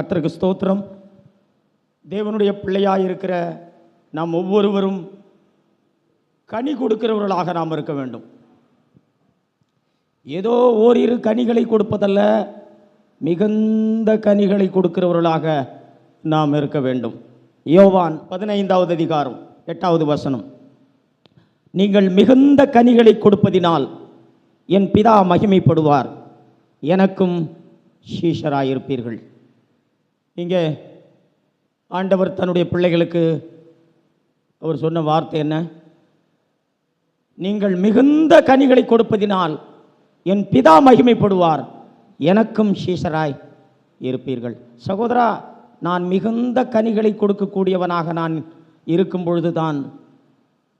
கத்தருக்கு ஸ்தோத்திரம். தேவனுடைய பிள்ளையாக இருக்கிற நாம் ஒவ்வொருவரும் கனி கொடுக்கிறவர்களாக நாம் இருக்க வேண்டும். ஏதோ ஓரிரு கனிகளை கொடுப்பதல்ல மிகுந்த கனிகளை கொடுக்கிறவர்களாக நாம் இருக்க வேண்டும். யோவான் பதினைந்தாவது அதிகாரம் எட்டாவது வசனம். நீங்கள் மிகுந்த கனிகளை கொடுப்பதினால் என் பிதா மகிமைப்படுவார். எனக்கும் ஷீஷராயிருப்பீர்கள் இங்கே ஆண்டவர் தன்னுடைய பிள்ளைகளுக்கு அவர் சொன்ன வார்த்தை என்ன? நீங்கள் மிகுந்த கனிகளை கொடுப்பதினால் என் பிதா மகிமைப்படுவார் எனக்கும் சீஷராய் இருப்பீர்கள். சகோதரா நான் மிகுந்த கனிகளை கொடுக்கக்கூடியவனாக நான் இருக்கும் பொழுதுதான்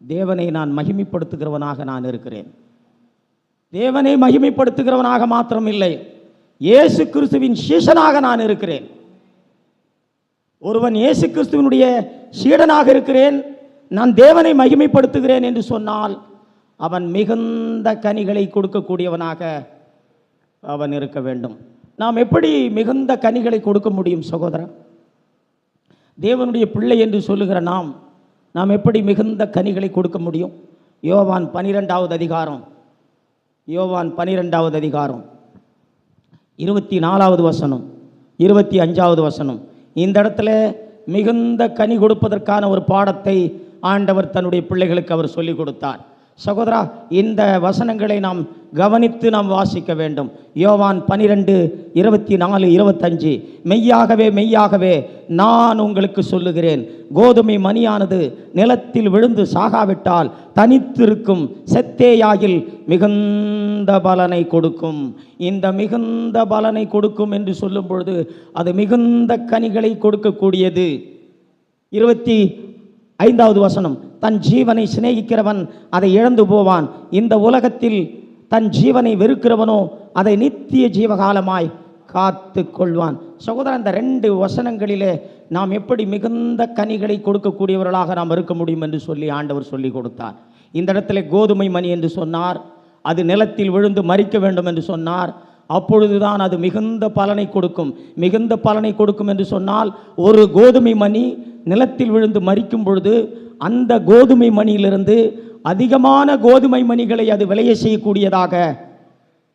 தேவனை நான் மகிமைப்படுத்துகிறவனாக நான் இருக்கிறேன். தேவனை மகிமைப்படுத்துகிறவனாக மாத்திரமில்லை இயேசு கிறிஸ்துவின் சீஷனாக நான் இருக்கிறேன். ஒருவன் இயேசு கிறிஸ்துவனுடைய சீடனாக இருக்கிறேன் நான் தேவனை மகிமைப்படுத்துகிறேன் என்று சொன்னால் அவன் மிகுந்த கனிகளை கொடுக்கக்கூடியவனாக அவன் இருக்க வேண்டும். நாம் எப்படி மிகுந்த கனிகளை கொடுக்க முடியும் சகோதரன் தேவனுடைய பிள்ளை என்று சொல்லுகிற நாம் நாம் எப்படி மிகுந்த கனிகளை கொடுக்க முடியும்? யோவான் பனிரெண்டாவது அதிகாரம். யோவான் பனிரெண்டாவது அதிகாரம். இருபத்தி நாலாவது வசனம் இருபத்தி அஞ்சாவது வசனம். இந்த இடத்துல மிகுந்த கனி கொடுப்பதற்கான ஒரு பாடத்தை ஆண்டவர் தன்னுடைய பிள்ளைகளுக்கு அவர் சொல்லிக் கொடுத்தார். சகோதரா இந்த வசனங்களை நாம் கவனித்து நாம் வாசிக்க வேண்டும். யோவான் பனிரெண்டு இருபத்தி நாலு இருபத்தஞ்சு. மெய்யாகவே மெய்யாகவே நான் உங்களுக்கு சொல்லுகிறேன். கோதுமை மணியானது நிலத்தில் விழுந்து சாகாவிட்டால் தனித்திருக்கும் செத்தேயாகில் மிகுந்த பலனை கொடுக்கும். இந்த மிகுந்த பலனை கொடுக்கும் என்று சொல்லும் பொழுது அது மிகுந்த கனிகளை கொடுக்கக்கூடியது. இருபத்தி ஐந்தாவது வசனம் தன் ஜீவனை சிநேகிக்கிறவன் அதை இழந்து போவான். இந்த உலகத்தில் தன் ஜீவனை வெறுக்கிறவனோ அதை நித்திய ஜீவகாலமாய் காத்து கொள்வான் சகோதரன் இந்த ரெண்டு வசனங்களிலே நாம் எப்படி மிகுந்த கனிகளை கொடுக்கக்கூடியவர்களாக நாம் இருக்க முடியும் என்று சொல்லி ஆண்டவர் சொல்லி கொடுத்தார். இந்த இடத்துல கோதுமை மணி என்று சொன்னார். அது நிலத்தில் விழுந்து மறிக்க வேண்டும் என்று சொன்னார். அப்பொழுதுதான் அது மிகுந்த பலனை கொடுக்கும். மிகுந்த பலனை கொடுக்கும் என்று சொன்னால் ஒரு கோதுமை மணி நிலத்தில் விழுந்து மறிக்கும் பொழுது அந்த கோதுமை மணியிலிருந்து அதிகமான கோதுமை மணிகளை அது விளைய செய்யக்கூடியதாக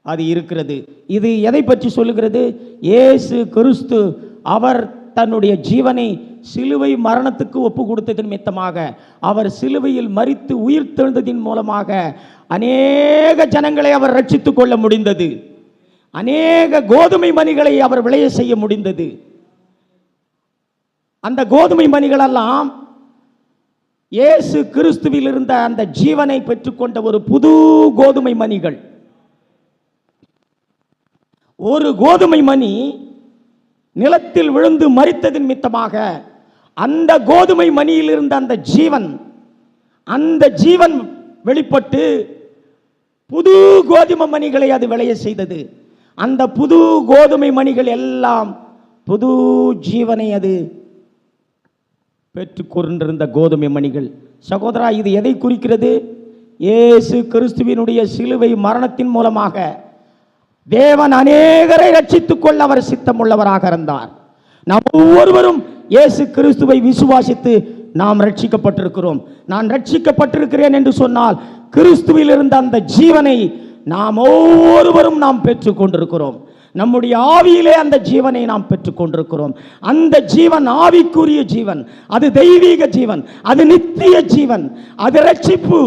அது இருக்கிறது. இது எதை பற்றி சொல்லுகிறது? ஏசு கிறிஸ்து அவர் தன்னுடைய ஜீவனை சிலுவை மரணத்துக்கு ஒப்பு கொடுத்ததன் மித்தமாக அவர் சிலுவையில் மறித்து உயிர் தெழுந்ததின் மூலமாக அநேக ஜனங்களை அவர் ரட்சித்துக் கொள்ள முடிந்தது. அநேக கோதுமை மணிகளை அவர் விளைய செய்ய முடிந்தது. அந்த கோதுமை மணிகளெல்லாம் இயேசு கிறிஸ்துவில் இருந்த அந்த ஜீவனை பெற்றுக்கொண்ட ஒரு புது கோதுமை மணிகள். ஒரு கோதுமை மணி நிலத்தில் விழுந்து மறித்ததின் மித்தமாக அந்த கோதுமை மணியில் இருந்த அந்த ஜீவன் அந்த ஜீவன் வெளிப்பட்டு புது கோதுமை மணிகளை அது விளைய செய்தது. அந்த புது கோதுமை மணிகள் எல்லாம் புது ஜீவனை அது பெற்றுக்கொண்டிருந்த கோதுமை மணிகள். சகோதரா இது எதை குறிக்கிறது? இயேசு கிறிஸ்துவினுடைய சிலுவை மரணத்தின் மூலமாக தேவன் அநேகரை ரட்சித்துக் கொள்ள அவர் சித்தமுள்ளவராக இருந்தார். நாம் ஒவ்வொருவரும் இயேசு கிறிஸ்துவை விசுவாசித்து நாம் ரட்சிக்கப்பட்டிருக்கிறோம். நான் ரட்சிக்கப்பட்டிருக்கிறேன் என்று சொன்னால் கிறிஸ்துவில் இருந்த அந்த ஜீவனை நாம் ஒவ்வொருவரும் நாம் பெற்றுக் கொண்டிருக்கிறோம். நம்முடைய ஆவியிலே அந்த ஜீவனை நாம் பெற்றுக் கொண்டிருக்கிறோம் அந்த ஜீவன் ஆவிக்குரிய ஜீவன். அது தெய்வீக ஜீவன். அது நித்திய ஜீவன். அது ரட்சிப்பு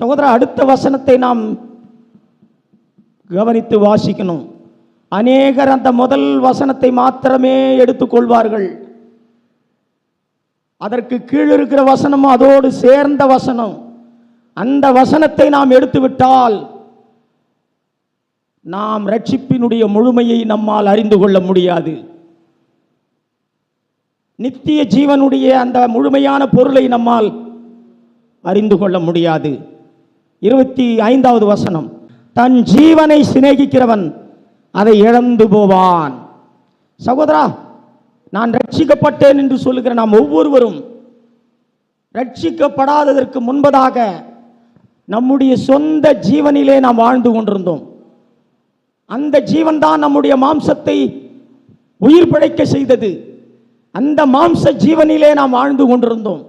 சகோதரா அடுத்த வசனத்தை நாம் கவனித்து வாசிக்கணும். அநேகர் அந்த முதல் வசனத்தை மாத்திரமே எடுத்துக்கொள்வார்கள். அதற்கு கீழ் இருக்கிற வசனம் அதோடு சேர்ந்த வசனம். அந்த வசனத்தை நாம் எடுத்துவிட்டால் நாம் ரட்சிப்பினுடைய முழுமையை நம்மால் அறிந்து கொள்ள முடியாது. நித்திய ஜீவனுடைய அந்த முழுமையான பொருளை நம்மால் அறிந்து கொள்ள முடியாது. இருபத்தி ஐந்தாவது வசனம் தன் ஜீவனை சிநேகிக்கிறவன் அதை இழந்து போவான். சகோதரா நான் ரட்சிக்கப்பட்டேன் என்று சொல்லுகிற நாம் ஒவ்வொருவரும் ரட்சிக்கப்படாததற்கு முன்பதாக நம்முடைய சொந்த ஜீவனிலே நாம் வாழ்ந்து கொண்டிருந்தோம். அந்த ஜீவன் தான் நம்முடைய மாம்சத்தை உயிர் பிழைக்க செய்தது. அந்த மாம்ச ஜீவனிலே நாம் வாழ்ந்து கொண்டிருந்தோம்.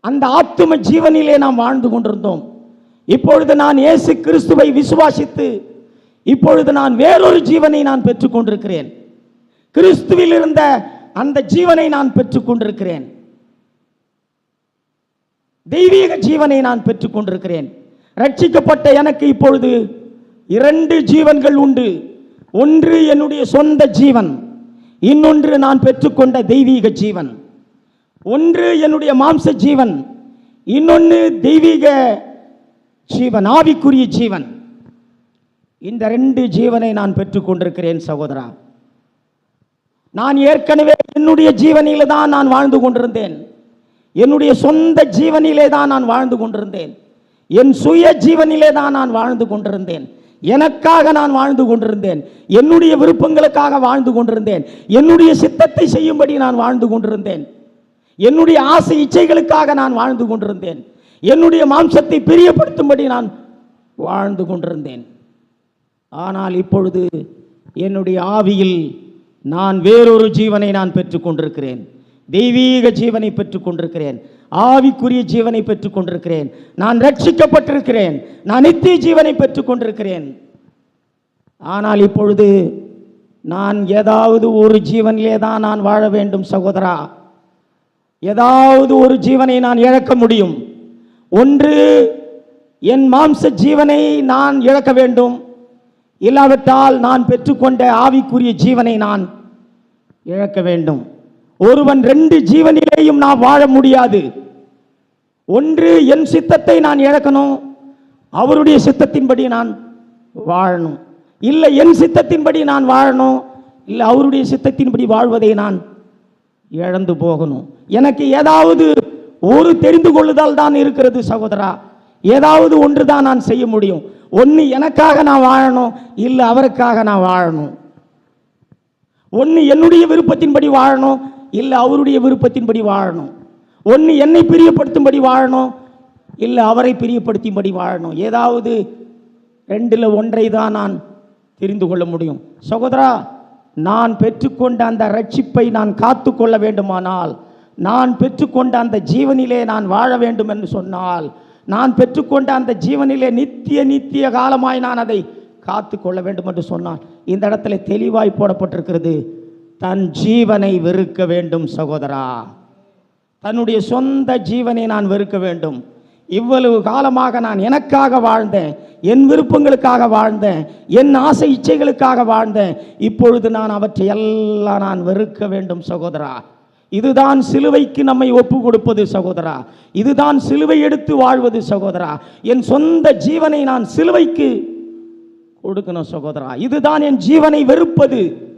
அந்த ஆத்தும ஜீவனிலே நாம் வாழ்ந்து கொண்டிருந்தோம். இப்பொழுது நான் இயேசு கிறிஸ்துவை விசுவாசித்து இப்பொழுது நான் வேறொரு ஜீவனை நான் பெற்றுக்கொண்டிருக்கிறேன். கிறிஸ்துவில் இருந்த அந்த ஜீவனை நான் பெற்றுக்கொண்டிருக்கிறேன். தெய்வீக ஜீவனை நான் பெற்றுக்கொண்டிருக்கிறேன் ரட்சிக்கப்பட்ட எனக்கு இப்பொழுது இரண்டு ஜீவன்கள் உண்டு. ஒன்று என்னுடைய சொந்த ஜீவன் இன்னொன்று நான் பெற்றுக்கொண்ட தெய்வீக ஜீவன். ஒன்று என்னுடைய மாம்ச ஜீவன் இன்னொன்று தெய்வீக ஜீவன் ஆவிக்குரிய ஜீவன். இந்த ரெண்டு ஜீவனை நான் பெற்றுக்கொண்டிருக்கிறேன் சகோதரா. நான் ஏற்கனவே என்னுடைய ஜீவனில் தான் நான் வாழ்ந்து கொண்டிருந்தேன். என்னுடைய சொந்த ஜீவனிலே தான் நான் வாழ்ந்து கொண்டிருந்தேன். என் சுய ஜீவனிலே தான் நான் வாழ்ந்து கொண்டிருந்தேன். எனக்காக நான் வாழ்ந்து கொண்டிருந்தேன். என்னுடைய விருப்பங்களுக்காக வாழ்ந்து கொண்டிருந்தேன். என்னுடைய சித்தத்தை செய்யும்படி நான் வாழ்ந்து கொண்டிருந்தேன். என்னுடைய ஆசை இச்சைகளுக்காக நான் வாழ்ந்து கொண்டிருந்தேன். என்னுடைய மாம்சத்தை பிரியப்படுத்தும்படி நான் வாழ்ந்து கொண்டிருந்தேன். ஆனால் இப்பொழுது என்னுடைய ஆவியில் நான் வேறொரு ஜீவனை நான் பெற்றுக்கொண்டிருக்கிறேன். தெய்வீக ஜீவனை பெற்றுக்கொண்டிருக்கிறேன் ஆவிக்குரிய ஜீவனை பெற்றுக்கொண்டிருக்கிறேன் நான் ரட்சிக்கப்பட்டிருக்கிறேன். நான் நித்திய ஜீவனை பெற்றுக்கொண்டிருக்கிறேன் ஆனால் இப்பொழுது நான் ஏதாவது ஒரு ஜீவனிலே தான் நான் வாழ வேண்டும் சகோதரா. ஏதாவது ஒரு ஜீவனை நான் இழக்க முடியும். ஒன்று என் மாம்ச ஜீவனை நான் இழக்க வேண்டும். இல்லாவிட்டால் நான் பெற்றுக்கொண்ட ஆவிக்குரிய ஜீவனை நான் இழக்க வேண்டும். ஒருவன் ரெண்டு ஜீவனிலேயும் நான் வாழ முடியாது. ஒன்று என் சித்தத்தை நான் இழக்கணும். அவருடைய சித்தத்தின்படி நான் வாழணும். இல்லை என் சித்தத்தின்படி நான் வாழணும். இல்லை அவருடைய சித்தத்தின்படி வாழ்வதை நான் இழந்து போகணும். எனக்கு ஏதாவது ஒரு தெரிந்து கொள்ளுதல் தான் இருக்கிறது சகோதரா. ஏதாவது ஒன்று தான் நான் செய்ய முடியும். ஒன்று எனக்காக நான் வாழணும். இல்லை அவருக்காக நான் வாழணும். ஒன்று என்னுடைய விருப்பத்தின்படி வாழணும். இல்லை அவருடைய விருப்பத்தின்படி வாழணும். ஒன்று என்னை பிரியப்படுத்தும்படி வாழணும் இல்லை அவரை பிரியப்படுத்தும்படி வாழணும். ஏதாவது ரெண்டில் ஒன்றை தான் நான் தெரிந்து கொள்ள முடியும். சகோதரா நான் பெற்றுக்கொண்ட அந்த ரட்சிப்பை நான் காத்து கொள்ள வேண்டுமானால் நான் பெற்றுக்கொண்ட அந்த ஜீவனிலே நான் வாழ வேண்டும் என்று சொன்னால் நான் பெற்றுக்கொண்ட அந்த ஜீவனிலே நித்திய நித்திய காலமாய் நான் அதை காத்து கொள்ள வேண்டும் என்று சொன்னால் இந்த இடத்துல தெளிவாய் போடப்பட்டிருக்கிறது. தன் ஜீவனை வெறுக்க வேண்டும் சகோதரா. தன்னுடைய சொந்த ஜீவனை நான் வெறுக்க வேண்டும். இவ்வளவு காலமாக நான் எனக்காக வாழ்ந்தேன் என் விருப்பங்களுக்காக வாழ்ந்தேன் என் ஆசை இச்சைகளுக்காக வாழ்ந்தேன். இப்பொழுது நான் அவற்றை எல்லாம் நான் வெறுக்க வேண்டும் சகோதரா. இதுதான் சிலுவைக்கு நம்மை ஒப்பு கொடுப்பது சகோதரா. இதுதான் சிலுவை எடுத்து வாழ்வது சகோதரா. என் சொந்த ஜீவனை நான் சிலுவைக்கு கொடுக்கணும் சகோதரா. இதுதான் என் ஜீவனை வெறுப்பது.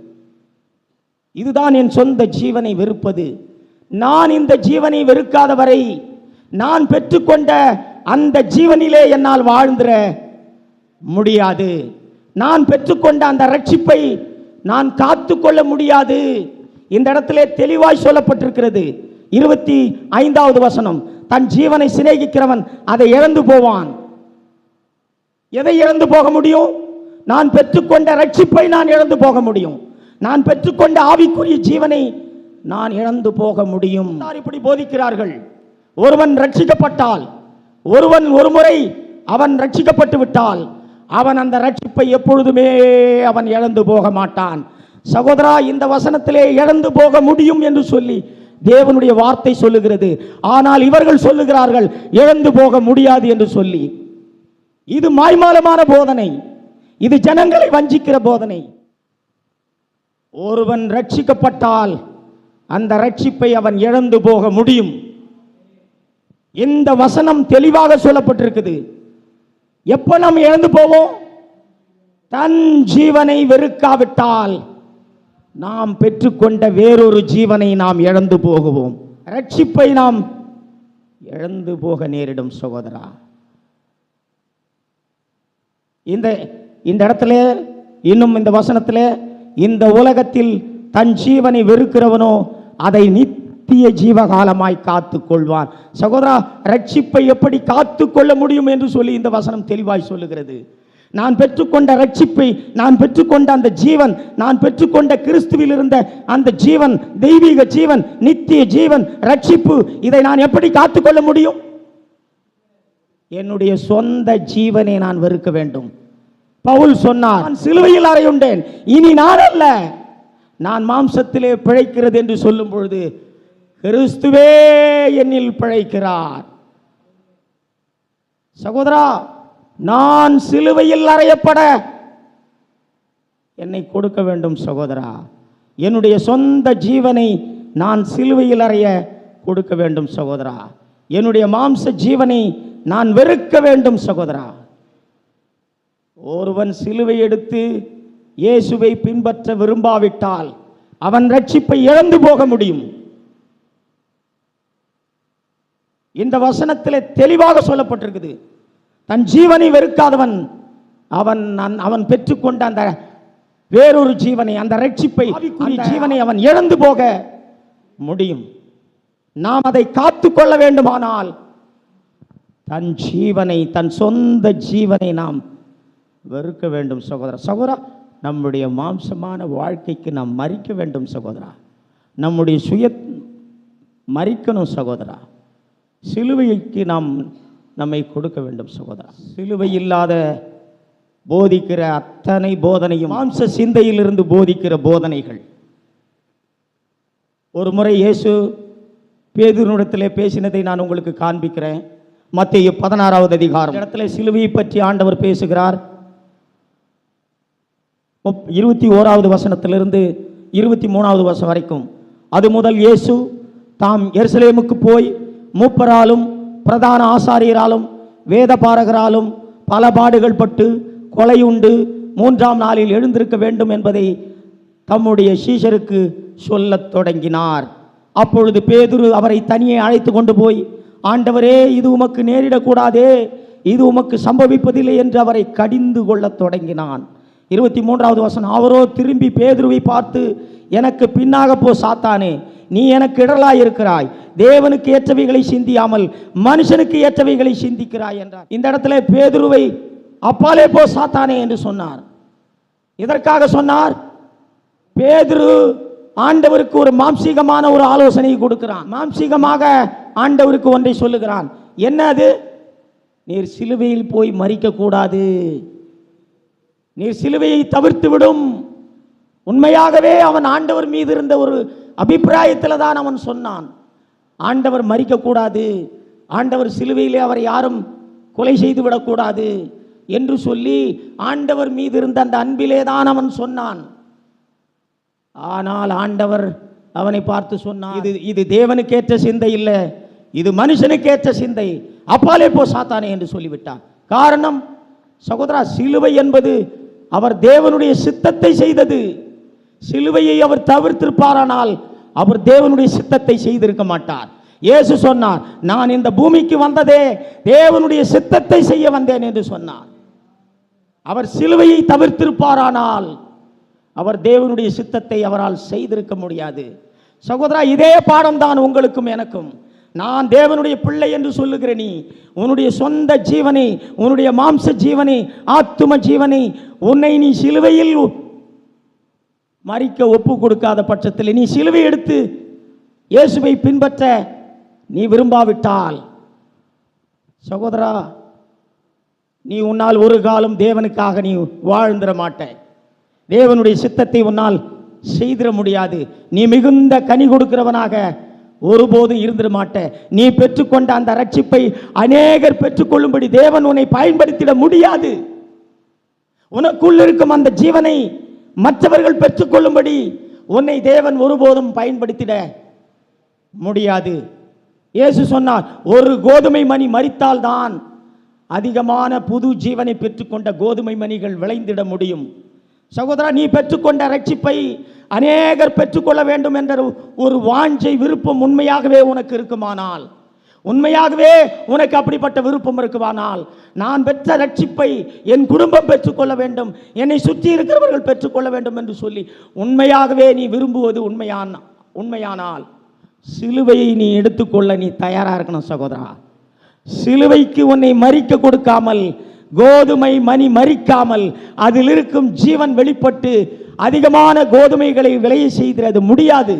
இதுதான் என் சொந்த ஜீவனை வெறுப்பது. நான் இந்த ஜீவனை வெறுக்காத வரை நான் பெற்றுக்கொண்ட அந்த ஜீவனிலே என்னால் வாழ்ந்துட முடியாது. நான் பெற்றுக்கொண்ட அந்த ரட்சிப்பை நான் காத்து கொள்ள முடியாது. இந்த இடத்திலே தெளிவாய் சொல்லப்பட்டிருக்கிறது. இருபத்தி ஐந்தாவது வசனம் தன் ஜீவனை சிநேகிக்கிறவன் அதை இழந்து போவான். எதை இழந்து போக முடியும்? நான் பெற்றுக்கொண்ட ரட்சிப்பை நான் இழந்து போக முடியும். நான் பெற்றுக்கொண்ட ஆவிக்குரிய ஜீவனை நான் இழந்து போக முடியும். இப்படி போதிக்கிறார்கள்? ஒருவன் ரட்சிக்கப்பட்டால் ஒருவன் ஒருமுறை அவன் ரட்சிக்கப்பட்டு விட்டால் அவன் அந்த ரட்சிப்பை எப்பொழுதுமே அவன் இழந்து போக மாட்டான். சகோதரா இந்த வசனத்திலே இழந்து போக முடியும் என்று சொல்லி தேவனுடைய வார்த்தை சொல்லுகிறது. ஆனால் இவர்கள் சொல்லுகிறார்கள் இழந்து போக முடியாது என்று சொல்லி. இது மாய்மாலமான போதனை. இது ஜனங்களை வஞ்சிக்கிற போதனை. ஒருவன் ரட்சிக்கப்பட்டால் அந்த ரட்சிப்பை அவன் இழந்து போக முடியும். இந்த வசனம் தெளிவாக சொல்லப்பட்டிருக்குது. எப்ப நாம் இழந்து போவோம்? தன் ஜீவனை வெறுக்காவிட்டால் நாம் பெற்றுக்கொண்ட வேறொரு ஜீவனை நாம் இழந்து போகுவோம். ரட்சிப்பை நாம் இழந்து போக நேரிடும் சகோதரா. இந்த இந்த இடத்துல இன்னும் இந்த வசனத்தில் இந்த உலகத்தில் தன் ஜீவனை வெறுக்கிறவனோ அதை நித்திய ஜீவகாலமாய் காத்து கொள்வான் சகோதரா ரட்சிப்பை எப்படி காத்து கொள்ள முடியும் என்று சொல்லி இந்த வசனம் தெளிவாய் சொல்லுகிறது. நான் பெற்றுக்கொண்ட ரட்சிப்பை நான் பெற்றுக்கொண்ட அந்த ஜீவன் நான் பெற்றுக்கொண்ட கிறிஸ்துவில் இருந்த அந்த ஜீவன் தெய்வீக ஜீவன் நித்திய ஜீவன் ரட்சிப்பு இதை நான் எப்படி காத்துக்கொள்ள முடியும்? என்னுடைய சொந்த ஜீவனை நான் வெறுக்க வேண்டும். பவுல் சொன்னார் நான் சிலுவையில் அறையுண்டேன். இனி நான் அல்ல நான் மாம்சத்திலே பிழைக்கிறது என்று சொல்லும் பொழுது கிறிஸ்துவே என்னில் பிழைக்கிறார். சகோதரா நான் சிலுவையில் அறையப்பட என்னை கொடுக்க வேண்டும் சகோதரா. என்னுடைய சொந்த ஜீவனை நான் சிலுவையில் அறைய கொடுக்க வேண்டும் சகோதரா. என்னுடைய மாம்ச ஜீவனை நான் வெறுக்க வேண்டும் சகோதரா. ஒருவன் சிலுவை எடுத்து இயேசுவை பின்பற்ற விரும்பாவிட்டால் அவன் ரட்சிப்பை இழந்து போக முடியும். இந்த வசனத்திலே தெளிவாக சொல்லப்பட்டிருக்குது. தன் ஜீவனை வெறுக்காதவன் அவன் அவன் பெற்றுக்கொண்ட அந்த வேறொரு ஜீவனை அந்த ரட்சிப்பை ஜீவனை அவன் இழந்து போக முடியும். நாம் அதை காத்து கொள்ள வேண்டுமானால் தன் ஜீவனை தன் சொந்த ஜீவனை நாம் வெறுக்க வேண்டும் சகோதரா. சகோதரா நம்முடைய மாம்சமான வாழ்க்கைக்கு நாம் மறிக்க வேண்டும் சகோதரா. நம்முடைய சுய மறிக்கணும் சகோதரா. சிலுவைக்கு நாம் நம்மை கொடுக்க வேண்டும் சகோதரா. சிலுவை இல்லாத போதிக்கிற அத்தனை போதனையும் மாம்ச சிந்தையிலிருந்து போதிக்கிற போதனைகள். ஒரு முறை இயேசு பேதுனிடத்தில் பேசினதை நான் உங்களுக்கு காண்பிக்கிறேன். மத்திய பதினாறாவது அதிகாரம். இடத்துல சிலுவையை பற்றி ஆண்டவர் பேசுகிறார். முப்- இருபத்தி ஓராவது வசனத்திலிருந்து இருபத்தி மூணாவது வசனம் வரைக்கும். அது முதல் இயேசு தாம் எருசலேமுக்கு போய் மூப்பராலும் பிரதான ஆசாரியராலும் வேதபாரகராலும் பல பாடுகள் பட்டு கொலை உண்டு மூன்றாம் நாளில் எழுந்திருக்க வேண்டும் என்பதை தம்முடைய சீஷருக்கு சொல்லத் தொடங்கினார். அப்பொழுது பேதுரு அவரை தனியே அழைத்து கொண்டு போய் ஆண்டவரே இது உமக்கு நேரிடக்கூடாதே இது உமக்கு சம்பவிப்பதில்லை என்று அவரை கடிந்து கொள்ளத் தொடங்கினான். இருபத்தி மூன்றாவது வசனம் அவரோ திரும்பி பேதுருவை பார்த்து எனக்கு பின்னாக போ சாத்தானே நீ எனக்கு இடலாய் இருக்கிறாய். தேவனுக்கு ஏற்றவைகளை சிந்தியாமல் மனுஷனுக்கு ஏற்றவைகளை சிந்திக்கிறாய் என்றார். இந்த இடத்துல பேதுருவை அப்பாலே போ சாத்தானே என்று சொன்னார். இதற்காக சொன்னார்? பேதுரு ஆண்டவருக்கு ஒரு மாம்சீகமான ஒரு ஆலோசனையை கொடுக்கிறான். மாம்சீகமாக ஆண்டவருக்கு ஒன்றை சொல்லுகிறான். என்ன அது நீர் சிலுவையில் போய் மறிக்க கூடாது நீர் சிலுவையை தவிர்த்து விடும். உண்மையாகவே அவன் ஆண்டவர் மீது இருந்த ஒரு அபிப்பிராயத்தில் தான் அவன் சொன்னான். ஆண்டவர் மறிக்கக்கூடாது ஆண்டவர் சிலுவையிலே அவரை யாரும் கொலை செய்து விடக்கூடாது என்று சொல்லி ஆண்டவர் மீது இருந்த அந்த அன்பிலே தான் அவன் சொன்னான். ஆனால் ஆண்டவர் அவனை பார்த்து சொன்னான் இது இது தேவனுக்கேற்ற சிந்தை இல்லை. இது மனுஷனுக்கேற்ற சிந்தை. அப்பாலே போ சாத்தானே என்று சொல்லிவிட்டான் காரணம் சகோதரா சிலுவை என்பது அவர் தேவனுடைய சித்தத்தை செய்தது. சிலுவையை அவர் தவிர்த்திருப்பாரானால் அவர் தேவனுடைய சித்தத்தை செய்திருக்க மாட்டார். இயேசு சொன்னார் நான் இந்த பூமிக்கு வந்ததே தேவனுடைய சித்தத்தை செய்ய வந்தேன் என்று சொன்னார். அவர் சிலுவையை தவிர்த்திருப்பாரானால் அவர் தேவனுடைய சித்தத்தை அவரால் செய்திருக்க முடியாது. சகோதரா இதே பாடம் தான் உங்களுக்கும் எனக்கும். நான் தேவனுடைய பிள்ளை என்று சொல்லுகிற நீ உன்னுடைய சொந்த ஜீவனை உன்னுடைய மாம்ச ஜீவனை ஆத்தும ஜீவனை உன்னை நீ சிலுவையில் மறிக்க ஒப்பு கொடுக்காத பட்சத்தில் நீ சிலுவை எடுத்து இயேசுவை பின்பற்ற நீ விரும்பாவிட்டால். சகோதரா நீ உன்னால் ஒரு காலம் தேவனுக்காக நீ வாழ்ந்துட மாட்ட தேவனுடைய சித்தத்தை உன்னால் செய்திட முடியாது. நீ மிகுந்த கனி கொடுக்கிறவனாக ஒருபோதும் இருந்திட மாட்டேன் நீ பெற்றுக்கொண்ட அந்த ரட்சிப்பை அநேகர் பெற்றுக்கொள்ளும்படி தேவன் உன்னை பயன்படுத்திட முடியாது. உனக்குள் இருக்கும் அந்த ஜீவனை மற்றவர்கள் பெற்றுக்கொள்ளும்படி உன்னை தேவன் ஒருபோதும் பயன்படுத்திட முடியாது. இயேசு சொன்னார் ஒரு கோதுமை மணி மறித்தால்தான் அதிகமான புது ஜீவனை பெற்றுக்கொண்ட கோதுமை மணிகள் விளைந்திட முடியும். சகோதரா நீ பெற்றுக்கொண்ட ரட்சிப்பை அநேகர் பெற்றுக்கொள்ள வேண்டும் என்ற ஒரு வாஞ்சை விருப்பம் உண்மையாகவே உனக்கு இருக்குமானால். உண்மையாகவே உனக்கு அப்படிப்பட்ட விருப்பம் இருக்குமானால். நான் பெற்ற ரட்சிப்பை என் குடும்பம் பெற்றுக்கொள்ள வேண்டும். என்னை சுற்றி இருக்கிறவர்கள் பெற்றுக்கொள்ள வேண்டும் என்று சொல்லி உண்மையாகவே நீ விரும்புவது உண்மையான உண்மையானால். சிலுவையை நீ எடுத்துக்கொள்ள நீ தயாராக இருக்கணும் சகோதரா. சிலுவைக்கு உன்னை மறிக்க கொடுக்காமல் கோதுமை மணி மறிக்காமல் அதில் இருக்கும் ஜீவன் வெளிப்பட்டு அதிகமான கோதுமைகளை விளைய செய்கிறது முடியாது.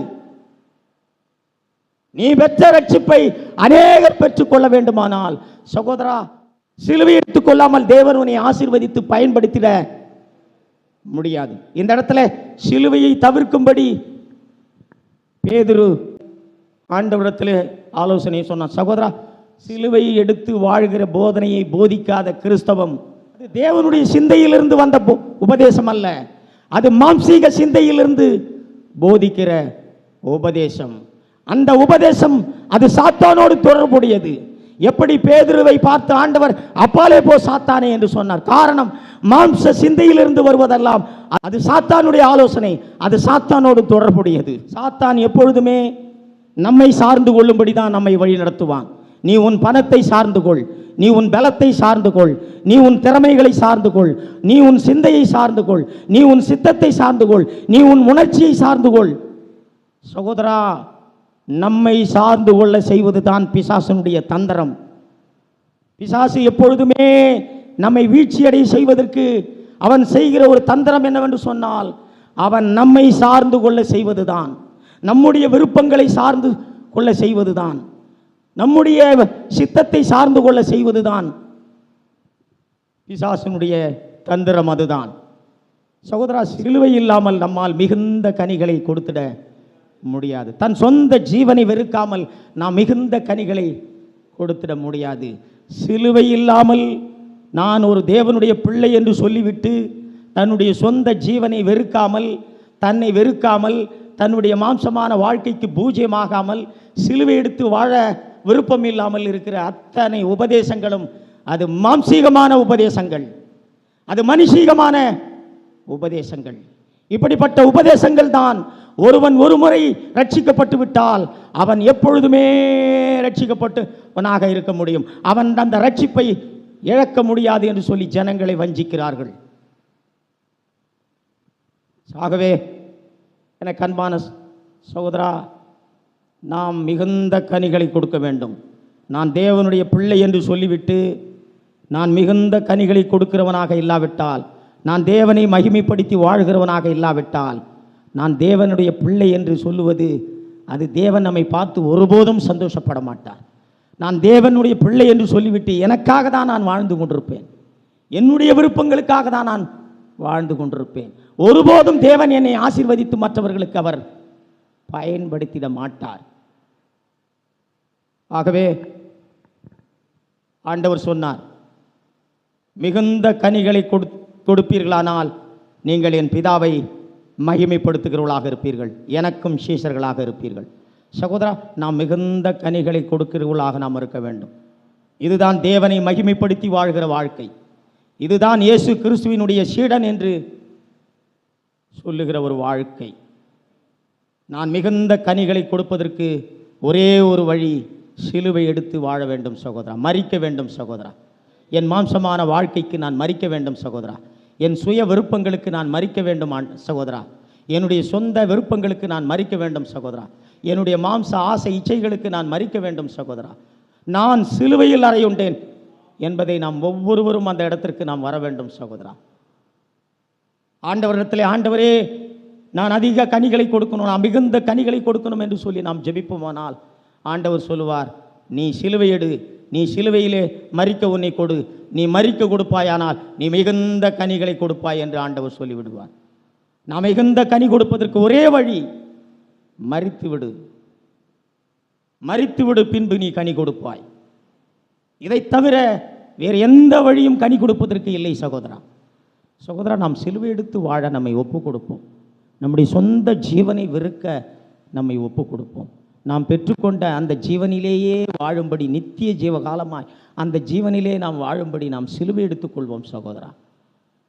நீ பெற்ற ரட்சிப்பை அநேகர் பெற்றுக்கொள்ள வேண்டுமானால் சகோதரா சிலுவை எடுத்துக்கொள்ளாமல் தேவன் உன்னை ஆசீர்வதித்து பயன்படுத்திட முடியாது. இந்த இடத்துல சிலுவையை தவிர்க்கும்படி பேதுரு ஆண்டவரிடத்தில் ஆலோசனை சொன்னான். சகோதரா சிலுவையை எடுத்து வாழ்கிற போதனையை போதிக்காத கிறிஸ்தவம் அது தேவனுடைய சிந்தையிலிருந்து வந்த உபதேசம் அல்ல. அது மாம்சீக சிந்தையிலிருந்து போதிக்கிற உபதேசம். அந்த உபதேசம் அது சாத்தானோடு தொடர்புடையது. எப்படி பேதுருவை பார்த்து ஆண்டவர் அப்பாலே போ சாத்தானே என்று சொன்னார். காரணம் மாம்ச சிந்தையிலிருந்து வருவதெல்லாம் அது சாத்தானுடைய ஆலோசனை அது சாத்தானோடு தொடர்புடையது. சாத்தான் எப்பொழுதுமே நம்மை சார்ந்து கொள்ளும்படி தான் நம்மை வழி நடத்துவான் நீ உன் பணத்தை சார்ந்து கொள். நீ உன் பலத்தை சார்ந்து கொள். நீ உன் திறமைகளை சார்ந்து கொள். நீ உன் சிந்தையை சார்ந்து கொள். நீ உன் சித்தத்தை சார்ந்து கொள். நீ உன் உணர்ச்சியை சார்ந்து கொள். சகோதரா நம்மை சார்ந்து கொள்ள செய்வது தான் பிசாசனுடைய தந்திரம். பிசாசு எப்பொழுதுமே நம்மை வீழ்ச்சியடைய செய்வதற்கு அவன் செய்கிற ஒரு தந்திரம் என்னவென்று சொன்னால் அவன் நம்மை சார்ந்து கொள்ள செய்வதுதான். நம்முடைய விருப்பங்களை சார்ந்து கொள்ள செய்வதுதான். நம்முடைய சித்தத்தை சார்ந்து கொள்ள செய்வதுதான். பிசாசனுடைய தந்திரம் அதுதான். சகோதரா சிலுவை இல்லாமல் நம்மால் மிகுந்த கனிகளை கொடுத்துட முடியாது. தன் சொந்த ஜீவனை வெறுக்காமல் நாம் மிகுந்த கனிகளை கொடுத்துட முடியாது. சிலுவை இல்லாமல் நான் ஒரு தேவனுடைய பிள்ளை என்று சொல்லிவிட்டு தன்னுடைய சொந்த ஜீவனை வெறுக்காமல் தன்னை வெறுக்காமல் தன்னுடைய மாம்சமான வாழ்க்கைக்கு பூஜ்யமாகாமல் சிலுவை எடுத்து வாழ விருப்பம் இல்லாமல் இருக்கிற அத்தனை உபதேசங்களும் அது மாம்சீகமான உபதேசங்கள். அது மனுஷீகமான உபதேசங்கள். இப்படிப்பட்ட உபதேசங்கள் தான் ஒருவன் ஒரு முறை ரட்சிக்கப்பட்டு விட்டால் அவன் எப்பொழுதுமே ரட்சிக்கப்பட்டுவனாக இருக்க முடியும். அவன் அந்த ரட்சிப்பை இழக்க முடியாது என்று சொல்லி ஜனங்களை வஞ்சிக்கிறார்கள். ஆகவே எனக்கு அன்பான சகோதரா நாம் மிகுந்த கனிகளை கொடுக்க வேண்டும். நான் தேவனுடைய பிள்ளை என்று சொல்லிவிட்டு நான் மிகுந்த கனிகளை கொடுக்கிறவனாக இல்லாவிட்டால் நான் தேவனை மகிமைப்படுத்தி வாழ்கிறவனாக இல்லாவிட்டால் நான் தேவனுடைய பிள்ளை என்று சொல்லுவது அது தேவன் நம்மை பார்த்து ஒருபோதும் சந்தோஷப்பட மாட்டார். நான் தேவனுடைய பிள்ளை என்று சொல்லிவிட்டு எனக்காக தான் நான் வாழ்ந்து கொண்டிருப்பேன். என்னுடைய விருப்பங்களுக்காக தான் நான் வாழ்ந்து கொண்டிருப்பேன். ஒருபோதும் தேவன் என்னை ஆசிர்வதித்து மற்றவர்களுக்கு அவர் பயன்படுத்திட மாட்டார். ஆகவே ஆண்டவர் சொன்னார் மிகுந்த கனிகளை கொடு கொடுப்பீர்களானால் நீங்கள் என் பிதாவை மகிமைப்படுத்துகிறவர்களாக இருப்பீர்கள். எனக்கும் சீசர்களாக இருப்பீர்கள். சகோதரா நாம் மிகுந்த கனிகளை கொடுக்கிறவர்களாக நாம் இருக்க வேண்டும். இதுதான் தேவனை மகிமைப்படுத்தி வாழ்கிற வாழ்க்கை. இதுதான் இயேசு கிறிஸ்துவினுடைய சீடன் என்று சொல்லுகிற ஒரு வாழ்க்கை. நான் மிகுந்த கனிகளை கொடுப்பதற்கு ஒரே ஒரு வழி சிலுவை எடுத்து வாழ வேண்டும் சகோதரா மறிக்க வேண்டும் சகோதரா. என் மாம்சமான வாழ்க்கைக்கு நான் மறிக்க வேண்டும் சகோதரா. என் சுய விருப்பங்களுக்கு நான் மறிக்க வேண்டும் சகோதரா. என்னுடைய சொந்த விருப்பங்களுக்கு நான் மறிக்க வேண்டும் சகோதரா. என்னுடைய மாம்ச ஆசை இச்சைகளுக்கு நான் மறிக்க வேண்டும் சகோதரா. நான் சிலுவையில் அறையுண்டேன் என்பதை நாம் ஒவ்வொருவரும் அந்த இடத்திற்கு நாம் வர வேண்டும் சகோதரா. ஆண்டவரிடத்திலே ஆண்டவரே நான் அதிக கனிகளை கொடுக்கணும் நான் மிகுந்த கனிகளை கொடுக்கணும் என்று சொல்லி நாம் ஜெபிப்போமானால் ஆண்டவர் சொல்லுவார் நீ சிலுவை எடு நீ சிலுவையிலே மறிக்க உன்னை கொடு நீ மறிக்க கொடுப்பாயானால் நீ மிகுந்த கனிகளை கொடுப்பாய் என்று ஆண்டவர் சொல்லிவிடுவார். நான் மிகுந்த கனி கொடுப்பதற்கு ஒரே வழி மறித்து விடு. மறித்து விடு பின்பு நீ கனி கொடுப்பாய். இதை தவிர வேறு எந்த வழியும் கனி கொடுப்பதற்கு இல்லை சகோதரா. சகோதரா நாம் சிலுவை எடுத்து வாழ நம்மை ஒப்பு கொடுப்போம். நம்முடைய சொந்த ஜீவனை வெறுக்க நம்மை ஒப்பு கொடுப்போம். நாம் பெற்றுக்கொண்ட அந்த ஜீவனிலேயே வாழும்படி நித்திய ஜீவகாலமாய் அந்த ஜீவனிலே நாம் வாழும்படி நாம் சிலுவை எடுத்துக்கொள்வோம் சகோதரா.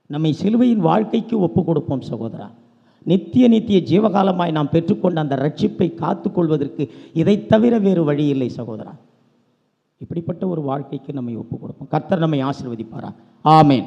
நம்மை சிலுவையின் வாழ்க்கைக்கு ஒப்பு கொடுப்போம் சகோதரா. நித்திய நித்திய ஜீவகாலமாய் நாம் பெற்றுக்கொண்ட அந்த ரட்சிப்பை காத்துக்கொள்வதற்கு இதைத் தவிர வேறு வழி இல்லை சகோதரா. இப்படிப்பட்ட ஒரு வாழ்க்கைக்கு நம்மை ஒப்பு கொடுப்போம் கர்த்தர் நம்மை ஆசீர்வதிப்பாரா. ஆமேன்.